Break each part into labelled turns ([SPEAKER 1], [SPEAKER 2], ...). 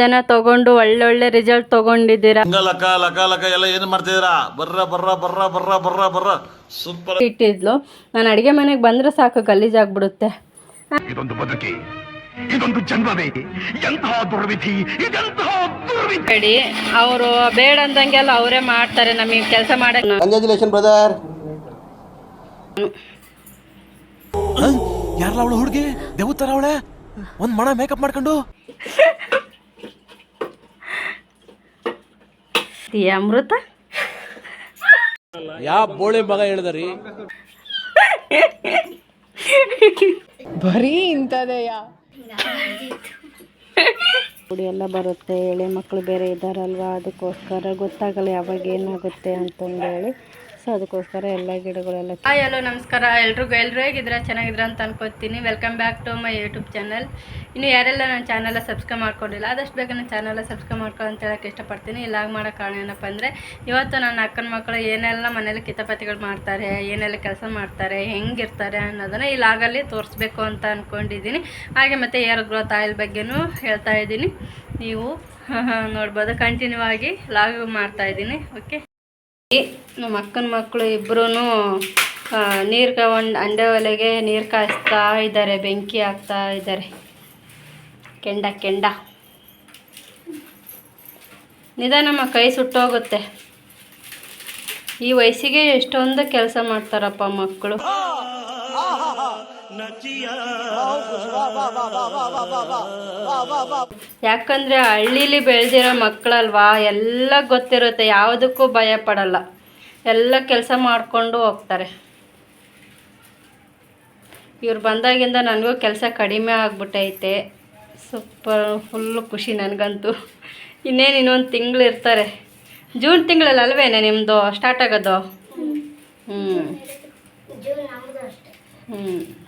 [SPEAKER 1] ಜನ ತಗೊಂಡು ಒಳ್ಳೊಳ್ಳೆ ರಿಸಲ್ಟ್ ತಗೊಂಡಿದ್ದೀರಾ?
[SPEAKER 2] ಲಕ ಲಕ ಲಕ ಎಲ್ಲ ಏನ್ ಮಾಡ್ತಿದ್ದೀರಾ? ಬರ್ರ ಬರ್ರ ಬರ್ರ ಬರ್ರ ಬರ್ರ ಬರ್ರ. ಸೂಪರ್
[SPEAKER 1] ಇಟ್ಟಿದ್ಲು. ನಾನು ಅಡಿಗೆ ಮನೆಗೆ ಬಂದ್ರೆ ಸಾಕು ಗಲೀಜಾಗ್ಬಿಡುತ್ತೆ.
[SPEAKER 3] ಇದೊಂದು ಬದುಕಿ ಇದೊಂದು ಜನ್ಮವೇ. ಎಂತಹ ದುರ್ವಿಧಿ ಇದೆಂತಹ ದುರ್ವಿಧಿ.
[SPEAKER 1] ಬೇಡಿ ಅವರು ಬೇಡ ಅಂದಂಗೆಲ್ಲ ಅವರೇ ಮಾಡ್ತಾರೆ ನಮಗೆ ಕೆಲಸ ಮಾಡಕ್
[SPEAKER 4] ಕಂಗ್ರಾಚುಲೇಷನ್ ಬ್ರದರ್
[SPEAKER 5] ಯಾರಲ್ಲ ಅವಳು ಹುಡುಗಿ? ದೇವತರ ಅವಳೆ? ಒಂದ್ ಮಣ ಮೇಕಪ್ ಮಾಡ್ಕೊಂಡು.
[SPEAKER 1] ಈ ಅಮೃತ?
[SPEAKER 5] ಯಾ ಬೋಳಿ ಮಗ ಹೇಳಿದ್ರಿ?
[SPEAKER 1] ಹುಡಿ ಎಲ್ಲ ಬರುತ್ತೆ ಎಳೆ ಮಕ್ಕಳು ಬೇರೆ ಇದ್ದಾರಲ್ವಾ ಅದಕ್ಕೋಸ್ಕರ ಗೊತ್ತಾಗಲ್ಲ ಯಾವಾಗ ಏನಾಗುತ್ತೆ ಅಂತಂದೇಳಿ. ಸೊ ಅದಕ್ಕೋಸ್ಕರ ಎಲ್ಲ ಗಿಡಗಳೆಲ್ಲ ಹಾಯ್, ಹಲೋ, ನಮಸ್ಕಾರ. ಎಲ್ರಿಗೂ ಎಲ್ಲರೂ ಹೇಗಿದ್ರೆ ಚೆನ್ನಾಗಿದ್ರ ಅಂತ ಅನ್ಕೋತೀನಿ. Welcome back to my YouTube channel ಇನ್ನು ಯಾರೆಲ್ಲ ನನ್ನ ಚಾನಲ್ ಸಬ್ಸ್ಕ್ರೈಬ್ ಮಾಡ್ಕೊಂಡಿಲ್ಲ, ಆದಷ್ಟು ಬೇಗ ನನ್ನ ಚಾನಲ್ ಸಬ್ಸ್ಕ್ರೈಬ್ ಮಾಡ್ಕೊಳ್ಳೋ ಅಂತ ಹೇಳಕ್ಕೆ ಇಷ್ಟಪಡ್ತೀನಿ. ಇಲ್ಲ ಮಾಡೋ ಕಾರಣ ಏನಪ್ಪ ಅಂದರೆ, ಇವತ್ತು ನನ್ನ ಅಕ್ಕನ ಮಕ್ಕಳು ಏನೆಲ್ಲ ಮನೇಲಿ ಕಿತಾಪತಿಗಳು ಮಾಡ್ತಾರೆ, ಏನೆಲ್ಲ ಕೆಲಸ ಮಾಡ್ತಾರೆ, ಹೆಂಗಿರ್ತಾರೆ ಅನ್ನೋದನ್ನು ಈ ಲಾಗಲ್ಲಿ ತೋರಿಸ್ಬೇಕು ಅಂತ ಅಂದ್ಕೊಂಡಿದ್ದೀನಿ ಹಾಗೆ ಮತ್ತು ಏರ್ ಗ್ರೋತ್ ಆಯಿಲ್ ಬಗ್ಗೆನೂ ಹೇಳ್ತಾ ಇದ್ದೀನಿ. ನೀವು ನೋಡ್ಬೋದು. ಕಂಟಿನ್ಯೂ ಆಗಿ ಲಾಗ್ ಮಾಡ್ತಾ ಇದ್ದೀನಿ. ಓಕೆ ನಮ್ಮ ಅಕ್ಕನ ಮಕ್ಕಳು ಇಬ್ಬರೂ ನೀರು ಒಂದು ಅಂಡೆ ಒಲೆಗೆ ನೀರು ಕಾಯಿಸ್ತಾ ಇದ್ದಾರೆ, ಬೆಂಕಿ ಹಾಕ್ತಾ ಇದ್ದಾರೆ. ಕೆಂಡ ಕೆಂಡ. ನಿಧಾನಮ್ಮ ಕೈ ಸುಟ್ಟೋಗುತ್ತೆ. ಈ ವಯಸ್ಸಿಗೆ ಎಷ್ಟೊಂದು ಕೆಲಸ ಮಾಡ್ತಾರಪ್ಪ ಮಕ್ಕಳು. ಯಾಕಂದ್ರೆ ಹಳ್ಳಿಲಿ ಬೆಳೆದಿರೋ ಮಕ್ಕಳಲ್ವಾ ಎಲ್ಲ ಗೊತ್ತಿರುತ್ತೆ ಯಾವುದಕ್ಕೂ ಭಯ ಪಡಲ್ಲ ಎಲ್ಲ ಕೆಲಸ ಮಾಡಿಕೊಂಡು ಹೋಗ್ತಾರೆ. ಇವ್ರು ಬಂದಾಗಿಂದ ನನಗೂ ಕೆಲಸ ಕಡಿಮೆ ಆಗ್ಬಿಟ್ಟೈತೆ. ಸೂಪರ್ ಫುಲ್ಲು ಖುಷಿ ನನಗಂತೂ. ಇನ್ನೇನು ಇನ್ನೊಂದು ತಿಂಗಳು ಇರ್ತಾರೆ. ಜೂನ್ ತಿಂಗಳಲ್ಲಿ ಅಲ್ವೇನೆ ನಿಮ್ಮದು ಸ್ಟಾರ್ಟ್ ಆಗೋದು? ಹ್ಞೂ ಹ್ಞೂ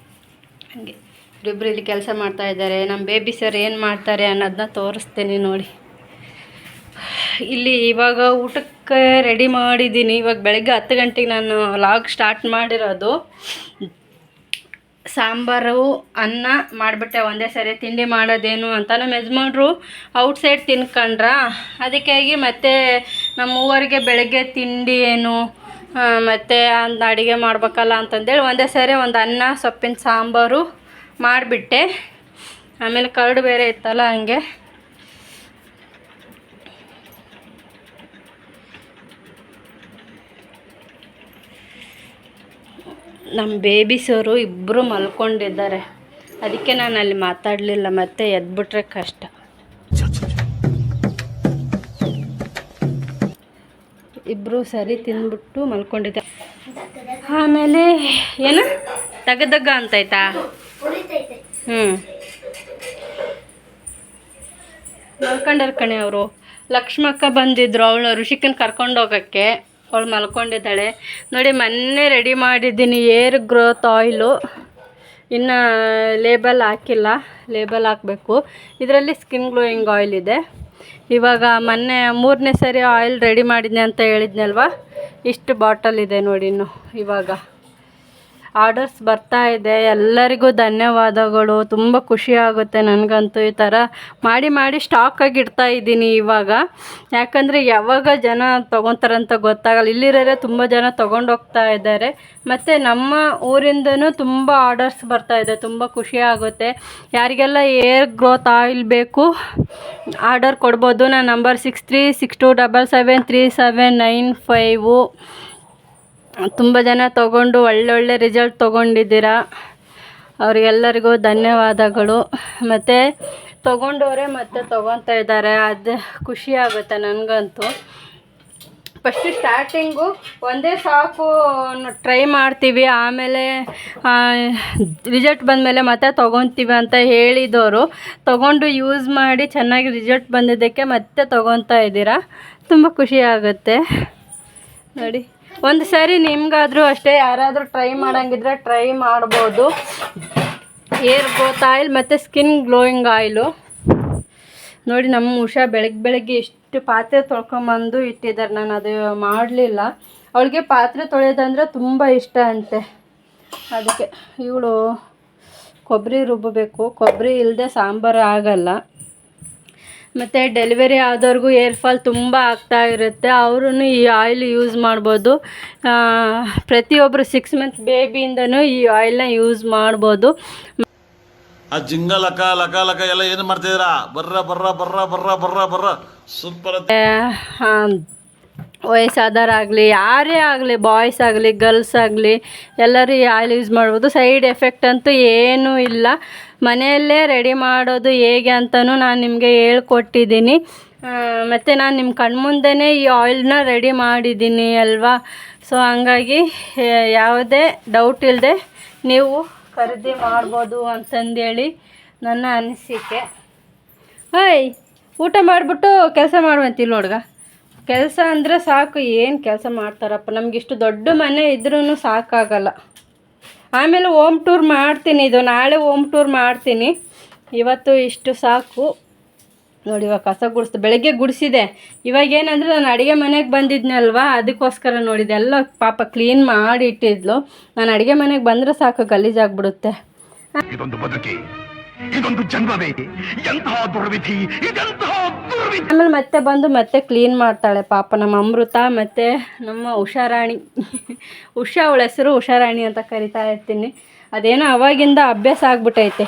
[SPEAKER 1] ಹಾಗೆ. ಇಬ್ಬರಿಬ್ರು ಇಲ್ಲಿ ಕೆಲಸ ಮಾಡ್ತಾ ಇದ್ದಾರೆ. ನಮ್ಮ ಬೇಬಿ ಸರ್ ಏನು ಮಾಡ್ತಾರೆ ಅನ್ನೋದನ್ನ ತೋರಿಸ್ತೀನಿ ನೋಡಿ. ಇಲ್ಲಿ ಇವಾಗ ಊಟಕ್ಕೆ ರೆಡಿ ಮಾಡಿದ್ದೀನಿ. ಇವಾಗ ಬೆಳಗ್ಗೆ ಹತ್ತು ಗಂಟೆಗೆ ನಾನು ಲಾಗ್ ಸ್ಟಾರ್ಟ್ ಮಾಡಿರೋದು. ಸಾಂಬಾರು, ಅನ್ನ ಮಾಡಿಬಿಟ್ಟೆ. ಒಂದೇ ಸರಿ ತಿಂಡಿ ಮಾಡೋದೇನು ಅಂತ ನಮ್ಮ ಯಜಮಾನ್ರು ಔಟ್ಸೈಡ್ ತಿನ್ಕೊಂಡ್ರ. ಅದಕ್ಕಾಗಿ ಮತ್ತೆ ನಮ್ಮ ಮೂವರಿಗೆ ಬೆಳಗ್ಗೆ ತಿಂಡಿ ಏನು ಮತ್ತೆ ಅಂದ ಅಡುಗೆ ಮಾಡ್ಬೇಕಲ್ಲ ಅಂತಂದೇಳಿ ಒಂದೇ ಸರಿ ಒಂದು ಅನ್ನ, ಸೊಪ್ಪಿನ ಸಾಂಬಾರು ಮಾಡಿಬಿಟ್ಟೆ. ಆಮೇಲೆ ಕರಡು ಬೇರೆ ಇತ್ತಲ್ಲ ಹಂಗೆ. ನಮ್ಮ ಬೇಬಿಸೋರು ಇಬ್ಬರು ಮಲ್ಕೊಂಡಿದ್ದಾರೆ. ಅದಕ್ಕೆ ನಾನು ಅಲ್ಲಿ ಮಾತಾಡಲಿಲ್ಲ, ಮತ್ತೆ ಎದ್ಬಿಟ್ರೆ ಕಷ್ಟ. ಇಬ್ಬರು ಸರಿ ತಿಂದ್ಬಿಟ್ಟು ಮಲ್ಕೊಂಡಿದ್ದೆ. ಆಮೇಲೆ ಏನು? ತಗದಗ್ಗ ಅಂತೈತಾ ಹ್ಞೂ ಮಲ್ಕೊಂಡಾರ ಕಣೆ ಅವರು. ಲಕ್ಷ್ಮಕ್ಕ ಬಂದಿದ್ರು ಅವಳು ಋಷಿಕನ್ ಕರ್ಕೊಂಡು ಹೋಗೋಕ್ಕೆ. ಅವಳು ಮಲ್ಕೊಂಡಿದ್ದಾಳೆ. ನೋಡಿ, ಮೊನ್ನೆ ರೆಡಿ ಮಾಡಿದ್ದೀನಿ ಏರ್ ಗ್ರೋತ್ ಆಯಿಲು ಇನ್ನು ಲೇಬಲ್ ಹಾಕಿಲ್ಲ. ಲೇಬಲ್ ಹಾಕಬೇಕು. ಇದರಲ್ಲಿ ಸ್ಕಿನ್ ಗ್ಲೋಯಿಂಗ್ ಆಯಿಲ್ ಇದೆ. ಇವಾಗ ಮೊನ್ನೆ ಮೂರನೇ ಸರಿ ಆಯಿಲ್ ರೆಡಿ ಮಾಡಿದ್ದೆ ಅಂತ ಹೇಳಿದ್ನಲ್ವ? ಇಷ್ಟು ಬಾಟಲ್ ಇದೆ ನೋಡಿ ಇನ್ನು ಇವಾಗ. ಆರ್ಡರ್ಸ್ ಬರ್ತಾ ಇದೆ. ಎಲ್ಲರಿಗೂ ಧನ್ಯವಾದಗಳು. ತುಂಬ ಖುಷಿ ಆಗುತ್ತೆ ನನಗಂತೂ ಈ ಥರ ಮಾಡಿ ಮಾಡಿ ಸ್ಟಾಕಾಗಿ ಇಡ್ತಾ ಇದ್ದೀನಿ ಇವಾಗ. ಯಾಕಂದರೆ ಯಾವಾಗ ಜನ ತೊಗೊತಾರಂತ ಗೊತ್ತಾಗಲ್ಲ. ಇಲ್ಲಿರೋರೆ ತುಂಬ ಜನ ತೊಗೊಂಡೋಗ್ತಾ ಇದ್ದಾರೆ. ಮತ್ತು ನಮ್ಮ ಊರಿಂದನೂ ತುಂಬ ಆರ್ಡರ್ಸ್ ಬರ್ತಾ ಇದೆ. ತುಂಬ ಖುಷಿ ಆಗುತ್ತೆ. ಯಾರಿಗೆಲ್ಲ ಏರ್ ಗ್ರೋತ್ ಆಯಿಲ್ ಬೇಕು, ಆರ್ಡರ್ ಕೊಡ್ಬೋದು. ನನ್ನ number six three six two double seven three seven nine five ತುಂಬ ಜನ ತಗೊಂಡು ಒಳ್ಳೊಳ್ಳೆ ರಿಸಲ್ಟ್ ತೊಗೊಂಡಿದ್ದೀರಾ? ಅವರಿಗೆಲ್ಲರಿಗೂ ಧನ್ಯವಾದಗಳು. ಮತ್ತು ತೊಗೊಂಡವರೇ ಮತ್ತೆ ತೊಗೊತಾ ಇದ್ದಾರೆ. ಅದು ಖುಷಿ ಆಗುತ್ತೆ ನನಗಂತೂ. ಫಸ್ಟ್ ಸ್ಟಾರ್ಟಿಂಗು ಒಂದೇ ಸಾಕು ಟ್ರೈ ಮಾಡ್ತೀವಿ. ಆಮೇಲೆ ರಿಸಲ್ಟ್ ಬಂದಮೇಲೆ ಮತ್ತೆ ತೊಗೊತೀವಿ ಅಂತ ಹೇಳಿದವರು ತೊಗೊಂಡು ಯೂಸ್ ಮಾಡಿ ಚೆನ್ನಾಗಿ ರಿಸಲ್ಟ್ ಬಂದಿದ್ದಕ್ಕೆ ಮತ್ತೆ ತೊಗೊತಾ ಇದ್ದೀರಾ? ತುಂಬ ಖುಷಿ ಆಗುತ್ತೆ. ನೋಡಿ. ಒಂದು ಸಾರಿ ನಿಮ್ಗಾದರೂ ಅಷ್ಟೇ, ಯಾರಾದರೂ ಟ್ರೈ ಮಾಡಂಗಿದ್ರೆ ಟ್ರೈ ಮಾಡ್ಬೋದು. ಏರ್ ಗ್ರೋತ್ ಆಯಿಲ್ ಮತ್ತು ಸ್ಕಿನ್ ಗ್ಲೋಯಿಂಗ್ ಆಯಿಲು ನೋಡಿ ನಮ್ಮ ಉಷಾ ಬೆಳಗ್ಗೆ ಬೆಳಗ್ಗೆ ಎಷ್ಟು ಪಾತ್ರೆ ತೊಳ್ಕೊಂಬಂದು ಇಟ್ಟಿದ್ದಾರೆ ನಾನು ಅದು ಮಾಡಲಿಲ್ಲ. ಅವಳಿಗೆ ಪಾತ್ರೆ ತೊಳೆಯೋದಂದ್ರೆ ತುಂಬ ಇಷ್ಟ ಅಂತೆ. ಅದಕ್ಕೆ ಇವಳು ಕೊಬ್ಬರಿ ರುಬ್ಬಬೇಕು. ಕೊಬ್ಬರಿ ಇಲ್ಲದೆ ಸಾಂಬಾರು ಆಗಲ್ಲ. ಮತ್ತು ಡೆಲಿವರಿ ಆದವ್ರಿಗೂ ಏರ್ ಫಾಲ್ ತುಂಬ ಆಗ್ತಾ ಇರುತ್ತೆ. ಅವರು ಈ ಆಯಿಲ್ ಯೂಸ್ ಮಾಡ್ಬೋದು. ಪ್ರತಿಯೊಬ್ಬರು ಸಿಕ್ಸ್ ಮಂತ್ಸ್ ಬೇಬಿಯಿಂದನೂ ಈ ಆಯಿಲ್ನ ಯೂಸ್ ಮಾಡ್ಬೋದು.
[SPEAKER 2] ಆ ಜಿಂಗ ಲಕ ಲಕ ಲಕ ಎಲ್ಲ ಏನು ಮಾಡ್ತಿದ್ದೀರಾ? ಬರ್ರ ಬರ್ರ ಬರ್ರ ಬರ್ರ ಬರ್ರ ಬರ್ರ. ಸೂಪರ್
[SPEAKER 1] ವಯಸ್ಸಾದವರಾಗಲಿ ಯಾರೇ ಆಗಲಿ ಬಾಯ್ಸ್ ಆಗಲಿ ಗರ್ಲ್ಸ್ ಆಗಲಿ ಎಲ್ಲರೂ ಈ ಆಯಿಲ್ ಯೂಸ್ ಮಾಡ್ಬೋದು. ಸೈಡ್ ಎಫೆಕ್ಟ್ ಅಂತೂ ಏನೂ ಇಲ್ಲ. ಮನೆಯಲ್ಲೇ ರೆಡಿ ಮಾಡೋದು ಹೇಗೆ ಅಂತಲೂ ನಾನು ನಿಮಗೆ ಹೇಳ್ಕೊಟ್ಟಿದ್ದೀನಿ. ಮತ್ತು ನಾನು ನಿಮ್ಮ ಕಣ್ಮುಂದೇ ಈ ಆಯಿಲ್ನ ರೆಡಿ ಮಾಡಿದ್ದೀನಿ ಅಲ್ವಾ? ಸೊ ಹಂಗಾಗಿ ಯಾವುದೇ ಡೌಟ್ ಇಲ್ಲದೆ ನೀವು ಖರೀದಿ ಮಾಡ್ಬೋದು ಅಂತಂದೇಳಿ ನನ್ನ ಅನಿಸಿಕೆ. ಹಾಯ್ ಊಟ ಮಾಡಿಬಿಟ್ಟು ಕೆಲಸ ಮಾಡುವಂತಿಲ್ಲ ನೋಡ್ಗ? ಕೆಲಸ ಅಂದರೆ ಸಾಕು, ಏನು ಕೆಲಸ ಮಾಡ್ತಾರಪ್ಪ? ನಮಗಿಷ್ಟು ದೊಡ್ಡ ಮನೆ ಇದ್ರೂ ಸಾಕಾಗಲ್ಲ. ಆಮೇಲೆ ಓಮ್ ಟೂರ್ ಮಾಡ್ತೀನಿ ಇದು. ನಾಳೆ ಓಮ್ ಟೂರ್ ಮಾಡ್ತೀನಿ. ಇವತ್ತು ಇಷ್ಟು ಸಾಕು. ನೋಡಿ, ಇವಾಗ ಕಸ ಗುಡಿಸ್ತು ಬೆಳಗ್ಗೆ ಗುಡಿಸಿದೆ. ಇವಾಗ ಏನಂದರೆ ನಾನು ಅಡುಗೆ ಮನೆಗೆ ಬಂದಿದ್ನಲ್ವಾ ಅದಕ್ಕೋಸ್ಕರ ನೋಡಿದೆ. ಎಲ್ಲ ಪಾಪ ಕ್ಲೀನ್ ಮಾಡಿ ಇಟ್ಟಿದ್ಲು ನಾನು ಅಡುಗೆ ಮನೆಗೆ ಬಂದರೆ ಸಾಕು, ಗಲೀಜಾಗ್ಬಿಡುತ್ತೆ.
[SPEAKER 3] ಇದೊಂದು ಜನ್ಮವೇ. ಎಂತಹ ದುರ್ವಿಧಿ, ಇದೆಂತಹ ದುರ್ವಿಧಿ.
[SPEAKER 1] ಆಮೇಲೆ ಮತ್ತೆ ಬಂದು ಮತ್ತೆ ಕ್ಲೀನ್ ಮಾಡ್ತಾಳೆ ಪಾಪ ನಮ್ಮ ಅಮೃತ ಮತ್ತೆ ನಮ್ಮ ಉಷಾರಾಣಿ. ಉಷಾ ಅವಳ ಹೆಸರು ಉಷಾರಾಣಿ ಅಂತ ಕರಿತಾ ಇರ್ತೀನಿ. ಅದೇನೋ ಅವಾಗಿಂದ ಅಭ್ಯಾಸ ಆಗ್ಬಿಟ್ಟೈತೆ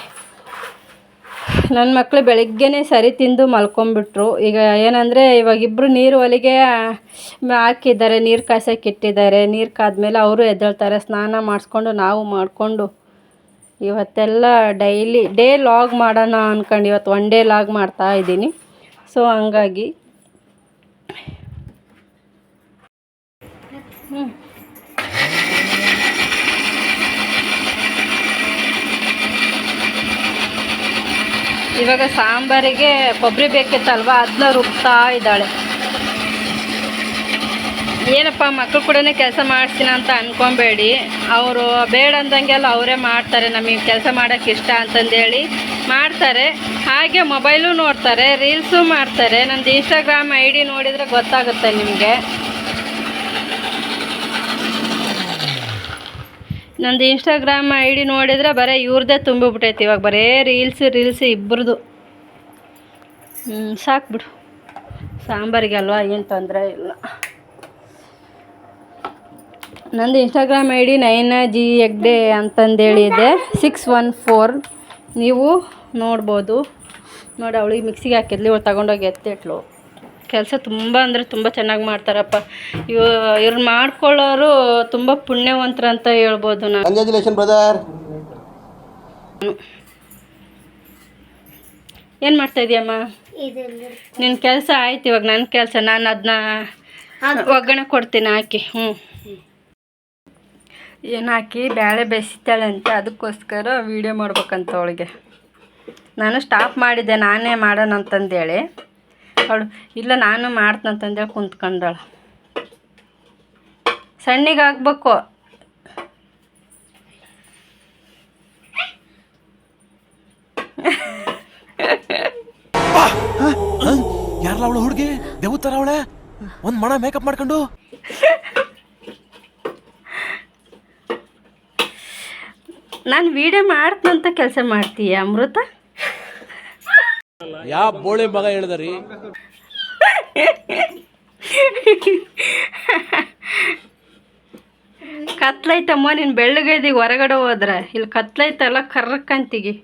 [SPEAKER 1] ನನ್ನ ಮಕ್ಕಳು ಬೆಳಗ್ಗೆನೇ ಸರಿ ತಿಂದು ಮಲ್ಕೊಂಬಿಟ್ರು ಈಗ ಏನಂದರೆ ಇವಾಗ ಇಬ್ಬರು ನೀರು ಒಲಿಗೆ ಹಾಕಿದ್ದಾರೆ, ನೀರು ಕಾಯ್ಸೋಕೆ ಇಟ್ಟಿದ್ದಾರೆ. ನೀರು ಕಾದ್ಮೇಲೆ ಅವರು ಎದ್ದೇಳ್ತಾರೆ. ಸ್ನಾನ ಮಾಡಿಸ್ಕೊಂಡು ನಾವು ಮಾಡಿಕೊಂಡು ಇವತ್ತೆಲ್ಲ ಡೈಲಿ ಡೇ ಲಾಗ್ ಮಾಡೋಣ ಅಂದ್ಕೊಂಡು ಇವತ್ತು ಒನ್ ಡೇ ಲಾಗ್ ಮಾಡ್ತಾ ಇದ್ದೀನಿ. ಸೊ ಹಂಗಾಗಿ. ಇವಾಗ ಸಾಂಬಾರಿಗೆ ಕೊಬ್ಬರಿ ಬೇಕಿತ್ತಲ್ವ? ಅದನ್ನ ರುಬ್ತಾ ಇದ್ದಾಳೆ. ಏನಪ್ಪ ಮಕ್ಕಳು ಕೂಡ ಕೆಲಸ ಮಾಡಿಸ್ತೀನ ಅಂತ ಅನ್ಕೊಬೇಡಿ. ಅವರು ಬೇಡ ಅಂದಂಗೆಲ್ಲ ಅವರೇ ಮಾಡ್ತಾರೆ, ನಮಗೆ ಕೆಲಸ ಮಾಡೋಕ್ಕೆ ಇಷ್ಟ ಅಂತಂದೇಳಿ ಮಾಡ್ತಾರೆ. ಹಾಗೆ ಮೊಬೈಲು ನೋಡ್ತಾರೆ, ರೀಲ್ಸು ಮಾಡ್ತಾರೆ. ನಂದು ಇನ್ಸ್ಟಾಗ್ರಾಮ್ ಐ ಡಿ ನೋಡಿದರೆ ಗೊತ್ತಾಗುತ್ತೆ ನಿಮಗೆ. ನಂದು ಇನ್ಸ್ಟಾಗ್ರಾಮ್ ಐ ಡಿ ನೋಡಿದರೆ ಬರೀ ಇವ್ರದ್ದೇ ತುಂಬಿಬಿಟ್ಟೈತೆ ಇವಾಗ ಬರೀ ರೀಲ್ಸ್ ರೀಲ್ಸ್ ಇಬ್ಬರದು ಹ್ಞೂ ಸಾಕು ಬಿಡು. ಸಾಂಬಾರಿಗೆ ಅಲ್ವಾ ಏನು ತೊಂದರೆ ಇಲ್ಲ. ನಂದು ಇನ್ಸ್ಟಾಗ್ರಾಮ್ ಐ ಡಿ ನೈನ ಜಿ ಎಗ್ಡೆ ಅಂತಂದೇಳಿ ಇದೆ ಸಿಕ್ಸ್ ಒನ್ ಫೋರ್ ನೀವು ನೋಡ್ಬೋದು. ನೋಡಿ ಅವಳಿಗೆ ಮಿಕ್ಸಿಗೆ ಹಾಕಿದ್ಲಿ ಇವಳು ತಗೊಂಡೋಗಿ ಎತ್ತಿಟ್ಲು. ಕೆಲಸ ತುಂಬ ಅಂದರೆ ತುಂಬ ಚೆನ್ನಾಗಿ ಮಾಡ್ತಾರಪ್ಪ. ಇವ ಇವ್ರು ಮಾಡ್ಕೊಳ್ಳೋರು ತುಂಬ ಪುಣ್ಯವಂತರ ಅಂತ ಹೇಳ್ಬೋದು ನಾನು.
[SPEAKER 4] ಕಂಗ್ರ್ಯಾಚುಲೇಷನ್ ಬ್ರದರ್
[SPEAKER 1] ಏನು ಮಾಡ್ತಾ ಇದೀಯಮ್ಮ? ನಿನ್ನ ಕೆಲಸ ಆಯ್ತು ಇವಾಗ ನನ್ನ ಕೆಲಸ ನಾನು ಅದನ್ನ ಒಗ್ಗರಣೆ ಕೊಡ್ತೀನಿ ಹಾಕಿ. ಹ್ಞೂ ಏನು ಹಾಕಿ ಬೇಳೆ ಬೇಯಿಸ್ತಾಳೆ ಅಂತ ಅದಕ್ಕೋಸ್ಕರ ವೀಡಿಯೋ ಮಾಡ್ಬೇಕಂತ ಅವಳಿಗೆ. ನಾನು ಸ್ಟಾಪ್ ಮಾಡಿದ್ದೆ, ನಾನೇ ಮಾಡೋಣ ಅಂತಂದೇಳಿ. ಅವಳು, ಇಲ್ಲ ನಾನು ಮಾಡ್ತಂತಂದೇಳಿ ಕುಂತ್ಕೊಂಡಳು. ಸಣ್ಣಿಗೆ ಹಾಕ್ಬೇಕು.
[SPEAKER 5] ಯಾರಲ್ಲ ಅವಳು ಹುಡುಗಿ? ದೇವತರ ಅವಳೆ? ಒಂದ್ ಮಣ ಮೇಕಪ್ ಮಾಡ್ಕೊಂಡು?
[SPEAKER 1] ನಾನು ವಿಡಿಯೋ ಮಾಡ್ತಂತ ಕೆಲಸ ಮಾಡ್ತೀಯ ಅಮೃತ?
[SPEAKER 5] ಯಾ ಬೋಳಿ ಮಗ ಹೇಳಿದ್ರಿ?
[SPEAKER 1] ಕತ್ಲೈತಮ್ಮ ನೀನು ಬೆಳ್ಳಗೈದಿ ಹೊರಗಡೆ ಹೋದ್ರೆ. ಇಲ್ಲಿ ಕತ್ಲೈತಲ್ಲ ಕರ್ರಕ್ಕಂತಿಗಿ.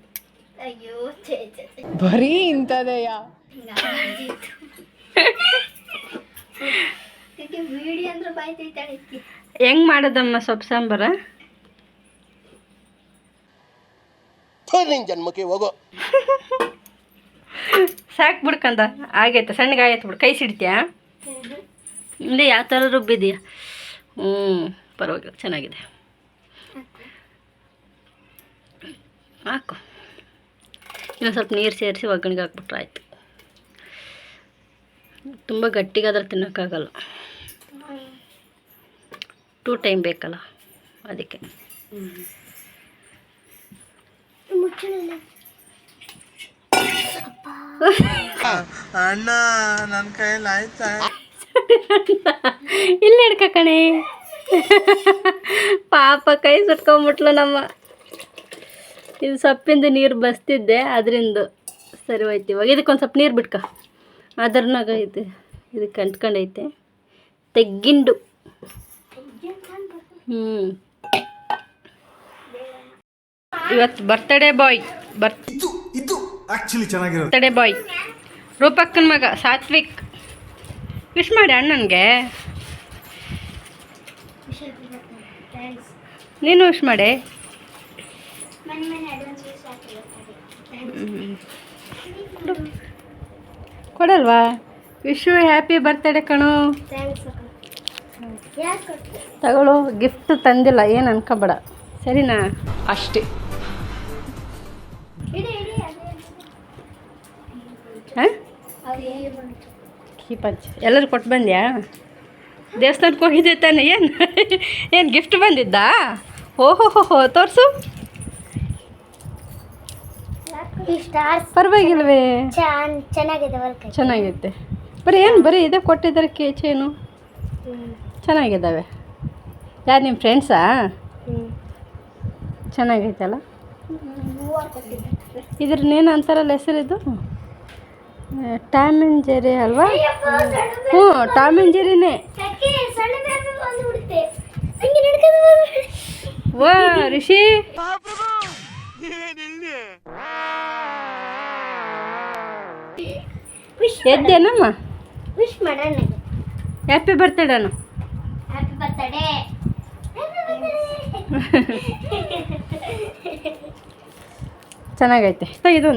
[SPEAKER 6] ಬರೀ ಇಂಥದೇ
[SPEAKER 1] ಹೆಂಗ್ ಮಾಡೋದಮ್ಮ ಸೊಪ್ಪು ಸಾಂಬಾರ?
[SPEAKER 4] ನಿನ್ ಜನ್ಮಕ್ಕೆ ಹೋಗೋ.
[SPEAKER 1] ಸಾಕು ಬಿಡ್ಕಂದ ಆಗೈತೆ ಸಣ್ಣಗೆ ಆಗೈತೆ ಬಿಡು. ಕೈ ಸಿಡ್ತೀಯಾ? ಇಲ್ಲಿ ಯಾವ ಥರ ರುಬ್ಬಿದೀಯ ಹ್ಞೂ ಪರವಾಗಿಲ್ಲ ಚೆನ್ನಾಗಿದೆ. ಹಾಕು. ಇನ್ನೊಂದು ಸ್ವಲ್ಪ ನೀರು ಸೇರಿಸಿ ಒಗ್ಗರಣೆಗೆ ಹಾಕ್ಬಿಟ್ರೆ ಆಯಿತು. ತುಂಬ ಗಟ್ಟಿಗಾದ್ರೆ ತಿನ್ನೋಕ್ಕಾಗಲ್ಲ. ಟೂ ಟೈಮ್ ಬೇಕಲ್ಲ ಅದಕ್ಕೆ.
[SPEAKER 2] ಅಣ್ಣ ನನ್ನ ಕೈಯಲ್ಲಿ ಆಯ್ತಾ?
[SPEAKER 1] ಇಲ್ಲ ಹಿಡ್ಕ ಕಣೆ. ಪಾಪ ಕೈ ಸುಟ್ಕೊಂಬಿಟ್ಲು ನಮ್ಮ. ಇದು ಸೊಪ್ಪಿಂದ ನೀರು ಬಸ್ತಿದ್ದೆ ಅದರಿಂದ ಸರಿ ಹೋಯ್ತು ಇವಾಗ. ಇದಕ್ಕೊಂದು ಸ್ವಲ್ಪ ನೀರು ಬಿಟ್ಕ. ಅದ್ರನಾಗ ಐತೆ ಇದಕ್ಕೆ ಅಂಟ್ಕೊಂಡೈತೆ. ತೆಗ್ಗಿಂಡು. ಹ್ಞೂ ಇವತ್ತು ಬರ್ತಡೇ ಬಾಯ್ ಬರ್ತ್
[SPEAKER 6] ಇದು ಇದು ಆಕ್ಚುಲಿ ಚೆನ್ನಾಗಿರೋದು.
[SPEAKER 1] ಬರ್ತಡೇ ಬಾಯ್ ರೂಪಕ್ಕನ ಮಗ ಸಾತ್ವಿಕ್. ವಿಶ್ ಮಾಡಿ ಅಣ್ಣನಿಗೆ. ನೀನು ವಿಶ್ ಮಾಡಿ. ಕೊಡಲ್ವಾ? ವಿಶ್ ಹ್ಯಾಪಿ ಬರ್ತಡೇ ಕಣೋ. ತಗೊಳ್ಳೋ ಗಿಫ್ಟ್ ತಂದಿಲ್ಲ ಏನು ಅನ್ಕೋಬೇಡ. ಸರಿನಾ? ಅಷ್ಟೇ. ಕೀಪಂಚ್ ಎಲ್ಲರೂ ಕೊಟ್ಟು ಬಂದ್ಯಾ? ದೇವಸ್ಥಾನಕ್ಕೆ ಹೋಗಿದ್ದೆ ತಾನೆ ಏನು? ಏನು ಗಿಫ್ಟ್ ಬಂದಿದ್ದಾ? ಓಹೋ ಹೋ ಹೋ ತೋರಿಸು. ಪರವಾಗಿಲ್ವೇ?
[SPEAKER 7] ಚೆನ್ನಾಗಿದೆ ಚೆನ್ನಾಗಿದೆ
[SPEAKER 1] ಚೆನ್ನಾಗೈತೆ. ಬರೀ ಏನು ಬರೀ ಇದೆ ಕೊಟ್ಟಿದ್ದಾರೆ ಕೇಚೇನು ಚೆನ್ನಾಗಿದ್ದಾವೆ. ಯಾರು ನಿಮ್ಮ ಫ್ರೆಂಡ್ಸಾ ಚೆನ್ನಾಗೈತಲ್ಲ? ಇದ್ರನ್ನೇನು ಅಂತಾರಲ್ಲ ಹೆಸರಿದು ಟಾಮ್ ಆ್ಯಂಡ್ ಜೆರಿ ಅಲ್ವಾ? ಹ್ಞೂ, ಟಾಮ್ ಆ್ಯಂಡ್ ಜೆರಿನೇ. ವಾ
[SPEAKER 7] ಋಷಿ
[SPEAKER 1] ಎದ್ದೇನಮ್ಮ?
[SPEAKER 7] ವಿಶ್ ಮಾಡೋಣ
[SPEAKER 1] ಹ್ಯಾಪಿ ಬರ್ತಡೇನು
[SPEAKER 7] ಹ್ಯಾಪಿ ಬರ್ತಡೇ
[SPEAKER 1] ಚೆನ್ನಾಗೈತೆ ಇದು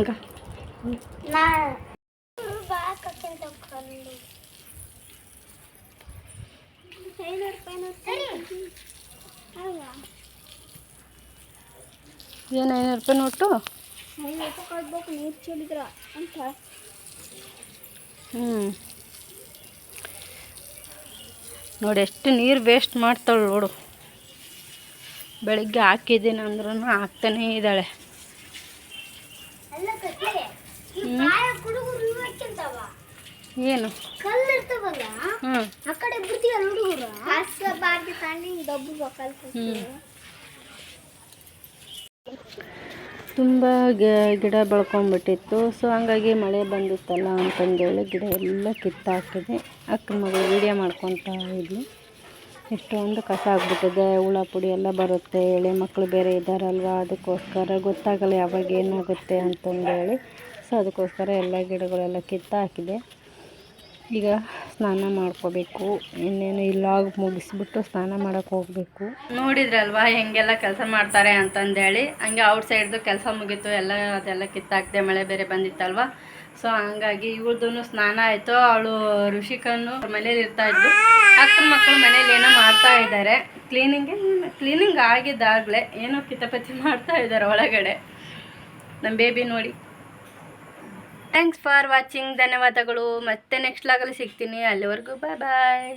[SPEAKER 1] ಏನು ಐನೂರು ರೂಪಾಯಿ ನೋಟು? ಹ್ಞೂ ನೋಡಿ ಎಷ್ಟು ನೀರು ವೇಸ್ಟ್ ಮಾಡ್ತಾಳೆ ನೋಡು. ಬೆಳಿಗ್ಗೆ ಹಾಕಿದ್ದೀನಿ ಅಂದ್ರೂ ಹಾಕ್ತಾನೇ ಇದ್ದಾಳೆ. ಏನು? ಹ್ಞೂ ತುಂಬ ಗಿಡ ಬೆಳ್ಕೊಂಬಿಟ್ಟಿತ್ತು. ಸೊ ಹಂಗಾಗಿ ಮಳೆ ಬಂದಿತ್ತಲ್ಲ ಅಂತಂದೇಳಿ ಗಿಡ ಎಲ್ಲ ಕಿತ್ತಾಕಿದೆ ಅಕ್ಕನ ಮಗಳು ವೀಡಿಯೋ ಮಾಡ್ಕೊತಾ ಇದ್ಲು. ಎಷ್ಟೊಂದು ಕಸ ಆಗ್ಬಿಟ್ಟಿದೆ, ಹುಳ ಪುಡಿ ಎಲ್ಲ ಬರುತ್ತೆ ಹೇಳಿ ಮಕ್ಕಳು ಬೇರೆ ಇದ್ದಾರಲ್ವ, ಅದಕ್ಕೋಸ್ಕರ ಗೊತ್ತಾಗಲ್ಲ ಯಾವಾಗ ಏನಾಗುತ್ತೆ ಅಂತಂದೇಳಿ. ಸೊ ಅದಕ್ಕೋಸ್ಕರ ಎಲ್ಲ ಗಿಡಗಳೆಲ್ಲ ಕಿತ್ತಾಕಿದೆ. ಈಗ ಸ್ನಾನ ಮಾಡ್ಕೋಬೇಕು. ಇನ್ನೇನು ಇಲ್ಲಾಗ ಮುಗಿಸ್ಬಿಟ್ಟು ಸ್ನಾನ ಮಾಡೋಕೆ ಹೋಗಬೇಕು. ನೋಡಿದ್ರಲ್ವಾ ಹೆಂಗೆಲ್ಲ ಕೆಲಸ ಮಾಡ್ತಾರೆ ಅಂತಂದೇಳಿ. ಹಂಗೆ ಔಟ್ ಸೈಡ್ದು ಕೆಲಸ ಮುಗೀತು, ಎಲ್ಲ ಅದೆಲ್ಲ ಕಿತ್ತಾಕ್ದೆ, ಮಳೆ ಬೇರೆ ಬಂದಿತ್ತಲ್ವ. ಸೊ ಹಂಗಾಗಿ ಇವ್ರದ್ದು ಸ್ನಾನ ಆಯಿತು. ಅವಳು ಋಷಿಕನ್ನು ಮನೇಲಿ ಇರ್ತಾ ಇದ್ಲು. ಅಕ್ಕ ಮಕ್ಕಳು ಮನೇಲಿ ಏನೋ ಮಾಡ್ತಾ ಇದ್ದಾರೆ. ಕ್ಲೀನಿಂಗ್ ಕ್ಲೀನಿಂಗ್ ಆಗಿದ್ದಾಗಲೇ ಏನೋ ಕಿತಪತಿ ಮಾಡ್ತಾ ಇದ್ದಾರೆ ಒಳಗಡೆ. ನಮ್ಮ ಬೇಬಿ ನೋಡಿ. ಥ್ಯಾಂಕ್ಸ್ ಫಾರ್ ವಾಚಿಂಗ್ ಧನ್ಯವಾದಗಳು. ಮತ್ತೆ ನೆಕ್ಸ್ಟ್ ಲಾಗಲ್ಲಿ ಸಿಗ್ತೀನಿ. ಅಲ್ಲಿವರೆಗೂ ಬಾಯ್ ಬಾಯ್